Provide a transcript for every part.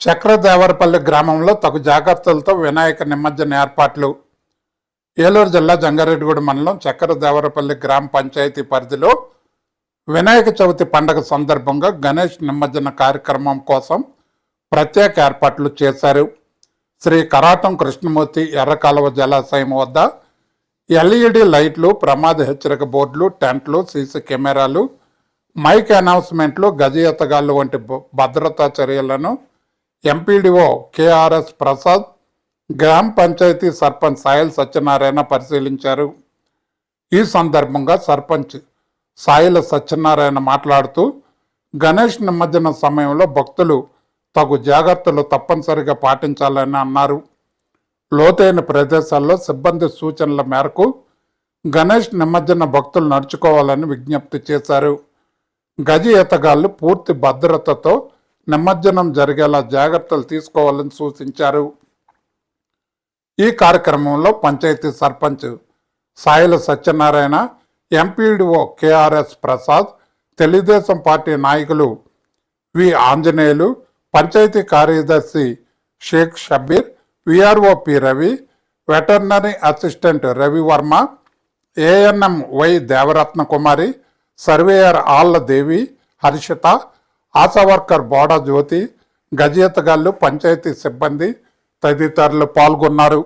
చక్రదేవరపల్లి గ్రామంలో తగు జాగ్రత్తలతో వినాయక నిమజ్జన ఏర్పాట్లు. ఏలూరు జిల్లా జంగారెడ్డిగూడ మండలం చక్రదేవరపల్లి గ్రామ పంచాయతీ పరిధిలో వినాయక చవితి పండగ సందర్భంగా గణేష్ నిమజ్జన కార్యక్రమం కోసం ప్రత్యేక ఏర్పాట్లు చేశారు. శ్రీ కరాటం కృష్ణమూర్తి ఎర్రకాలువ జలాశయం వద్ద ఎల్ఈడి లైట్లు ప్రమాద హెచ్చరిక బోర్డులు టెంట్లు సీసీ కెమెరాలు మైక్ అనౌన్స్మెంట్లు గజ ఎత్తగాళ్ళు వంటి భ- భద్రతా చర్యలను ఎంపీడీఓ కేఆర్ఎస్ ప్రసాద్ గ్రామ పంచాయతీ సర్పంచ్ సాయిల్ సత్యనారాయణ పరిశీలించారు. ఈ సందర్భంగా సర్పంచ్ సాయిల సత్యనారాయణ మాట్లాడుతూ గణేష్ నిమజ్జన సమయంలో భక్తులు తగు జాగ్రత్తలు తప్పనిసరిగా పాటించాలని అన్నారు. లోతైన ప్రదేశాల్లో సిబ్బంది సూచనల మేరకు గణేష్ నిమజ్జన భక్తులు నడుచుకోవాలని విజ్ఞప్తి చేశారు. గజ ఎతగాళ్ళు పూర్తి భద్రతతో నిమజ్జనం జరిగేలా జాగ్రత్తలు తీసుకోవాలని సూచించారు. ఈ కార్యక్రమంలో panchayat sarpanch Saila Satyanarayana MPDO KRS Prasad Telugu Desam party నాయకులు వి ఆంజనేయులు పంచాయతీ కార్యదర్శి Sheikh Shabbir VRO P Ravi veterinary assistant Ravi Varma ANM Y Devaratna Kumari surveyor Alla Devi Harshitha ASHA worker Boda Jyothi గజేతగాళ్ళు panchayat సిబ్బంది తదితరులు పాల్గొన్నారు.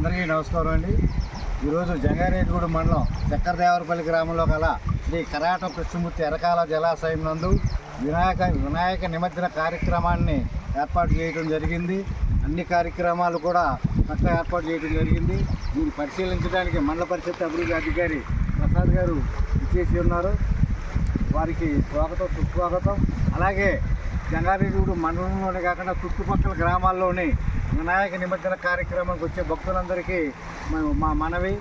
అందరికీ నమస్కారం అండి. ఈరోజు జంగారెడ్డిగూడ మండలం చక్కరదేవరపల్లి గ్రామంలో గల శ్రీ కరాట కృష్ణమూర్తి ఎరకాల జలాశయం నందు వినాయక వినాయక నిమజ్జన కార్యక్రమాన్ని ఏర్పాటు చేయడం జరిగింది. అన్ని కార్యక్రమాలు కూడా చక్కగా ఏర్పాటు చేయడం జరిగింది. దీన్ని పరిశీలించడానికి మండల పరిషత్ అభివృద్ధి అధికారి ప్రసాద్ గారు ఇచ్చేసి ఉన్నారు. వారికి స్వాగతం సుస్వాగతం. అలాగే జంగారెడ్డిగూడు మండలంలోనే కాకుండా చుట్టుపక్కల గ్రామాల్లోని వినాయక నిమజ్జన కార్యక్రమానికి వచ్చే భక్తులందరికీ మా- మనవి.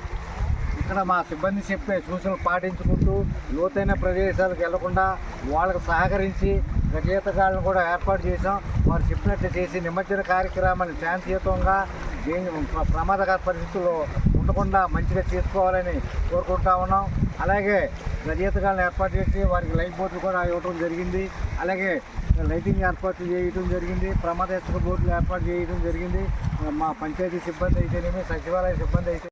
ఇక్కడ మా సిబ్బంది చెప్పే సూచనలు పాటించుకుంటూ లోతైన ప్రదేశాలకు వెళ్ళకుండా వాళ్ళకు సహకరించి రచయితగాళ్ళను కూడా ఏర్పాటు చేసాం వారు చెప్పినట్లు చేసి నిమజ్జన కార్యక్రమాన్ని శాంతియుతంగా దేని ప్రమాదకర పరిస్థితుల్లో పొందకుండా మంచిగా చేసుకోవాలని కోరుకుంటా ఉన్నాం. అలాగే రచయితగాళ్ళని ఏర్పాటు చేసి వారికి లైఫ్ బోట్లు కూడా ఇవ్వడం జరిగింది. అలాగే లైటింగ్ ఏర్పాట్లు చేయడం జరిగింది. ప్రమాద హెచ్చరిక బోర్డులు ఏర్పాటు చేయడం జరిగింది. మా పంచాయతీ సిబ్బంది అయితేనేమి సచివాలయ సిబ్బంది అయితే